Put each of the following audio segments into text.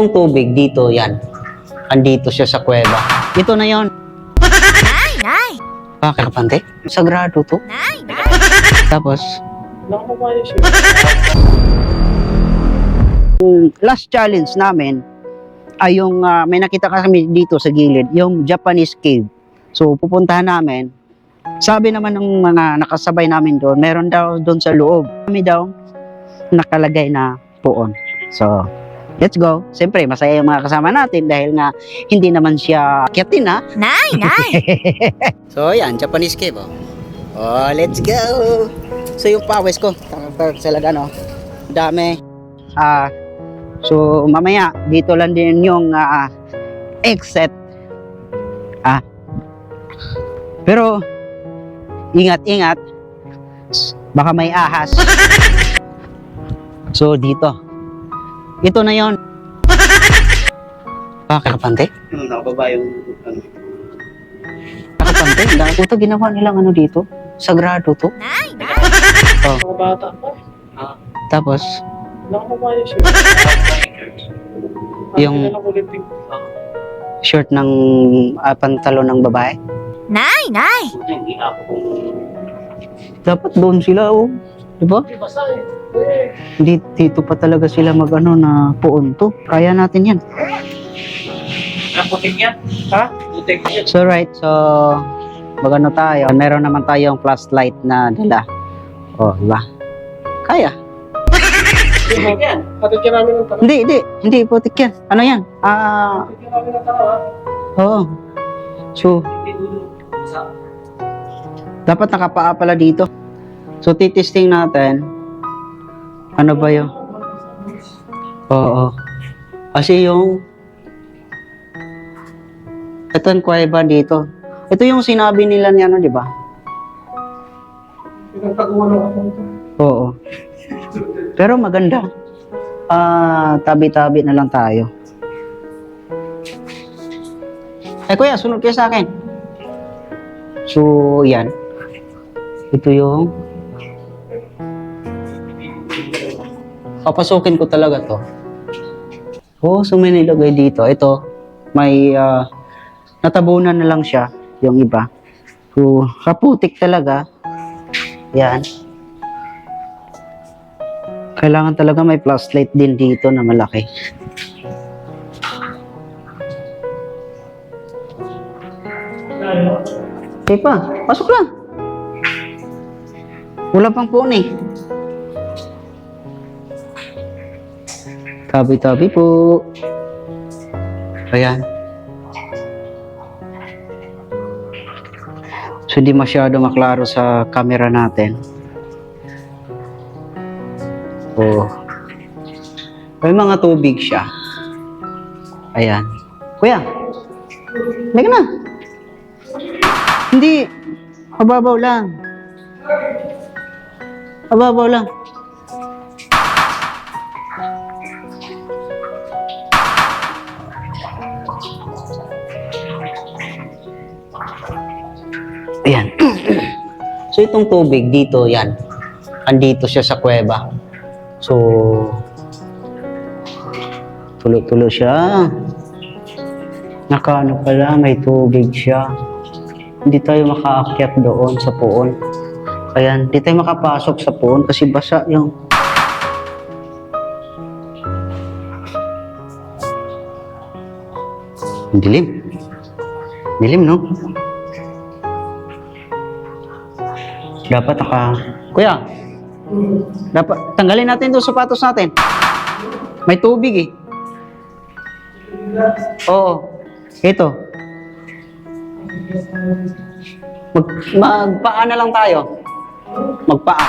itong tubig dito, yan. Andito siya sa kuweba. Ito na yon. Nay, nay, Ah, kakapante? Sagrado to. nay, nay. Tapos, siya. yung last challenge namin ay yung ah, may nakita kami dito sa gilid, yung Japanese cave. So pupuntahan namin. Sabi naman ng mga nakasabay namin doon, meron daw doon sa loob. Kami daw nakalagay na puon. So, let's go. Siyempre, masaya yung mga kasama natin dahil nga hindi naman siya akitin ha. Nay, nay. So, yan, Japanese cave, oh. Oh, let's go! So, yung pawis ko, talaga talaga, no? Dami. Ah, so, mamaya, dito lang din yung ah, exit. Ah. Pero, ingat-ingat. Baka may ahas. So, dito. Ito na yon. Ah, kakapante? Ano, nakababa yung, ano, Kakapante? Dahil puto ginawa nilang ano dito. Sagrado to. Nay, nay. nakabata pa. Tapos, Nakakumayo siya. Yung- kulit yung, shirt ng ah, pantalon ng babae. Nay, nay. Dapat doon sila, oh. Di ba? Di, dito pa talaga sila mag-ano na puon to. Kaya natin yan. ah, putik yan. Ha? Putik yan. So, right. So, mag-ano tayo. Meron naman tayong flashlight na dala. Oh, di ba? Kaya. Putik yan. Namin ng tanong. Hindi, hindi. Hindi, putik yan. Ano yan? Ah, ka namin ng tanong, ha? oo. So, dapat nakapaa pala dito. So, titesting natin. Ano ba yun? Oo. Kasi yung ito yung kuweba dito. Ito yung sinabi nila ni ano, di ba? Oo. Pero maganda. Ah, tabi-tabi na lang tayo. Eh kuya, sunod kayo sa akin. So, yan. Ito yung papasukin ko talaga to. Oh, so may nilagay dito. Ito, may ah, natabunan na lang siya, yung iba. So, kaputik talaga. Yan. Kailangan talaga may flashlight din dito na malaki. Okay pa, pasok lang. Wala pang phone eh. Tabi-tabi po. Ayan. So, hindi masyado maklaro sa camera natin. Oh. May mga tubig siya. Ayan. Kuya, ka na. Hindi. Mababaw lang. Mababaw lang. Ayan. so itong tubig dito, yan. Andito siya sa kuweba. So, tulo-tulo siya. Nakaano pala, may tubig siya. Hindi tayo makaakyat doon sa puon. Ayan, hindi tayo makapasok sa puon kasi basa yung... Dilim. Dilim, no? Dapat naka... Kuya, dapat tanggalin natin 'tong sapatos natin. May tubig eh. Oo. Ito. Mag, magpaa na lang tayo. Magpaa.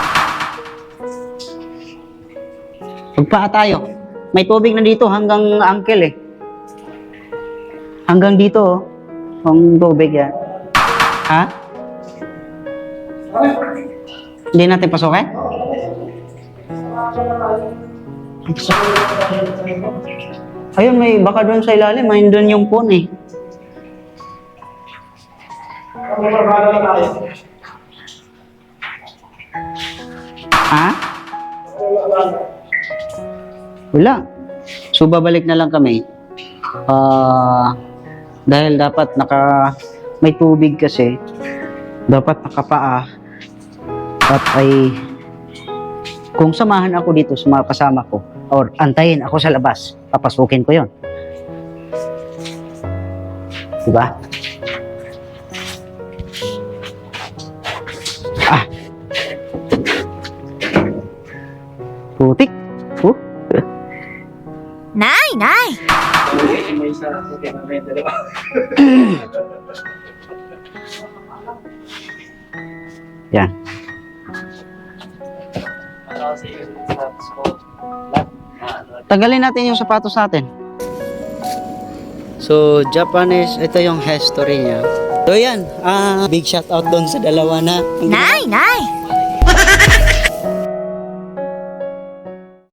Magpaa tayo. May tubig na dito hanggang ankle eh. Hanggang dito oh. Ang tubig yan. Ha? Hindi natin pasukin? Ayun, may baka doon sa ilalim, may doon yung phone eh. Ha? Wala. So babalik na lang kami. Ah, dahil dapat naka may tubig kasi dapat nakapaa at ay kung samahan ako dito sa mga kasama ko or antayin ako sa labas, papasukin ko yon. Diba? Ah. Putik. Oh. Nay, nay. Yan. Kasi yung status ko? Lahat. Ano, Tagalin natin yung sapatos natin. So, Japanese, ito yung history niya. So, yan. Ah, big shout out doon sa dalawa na Nay, nay.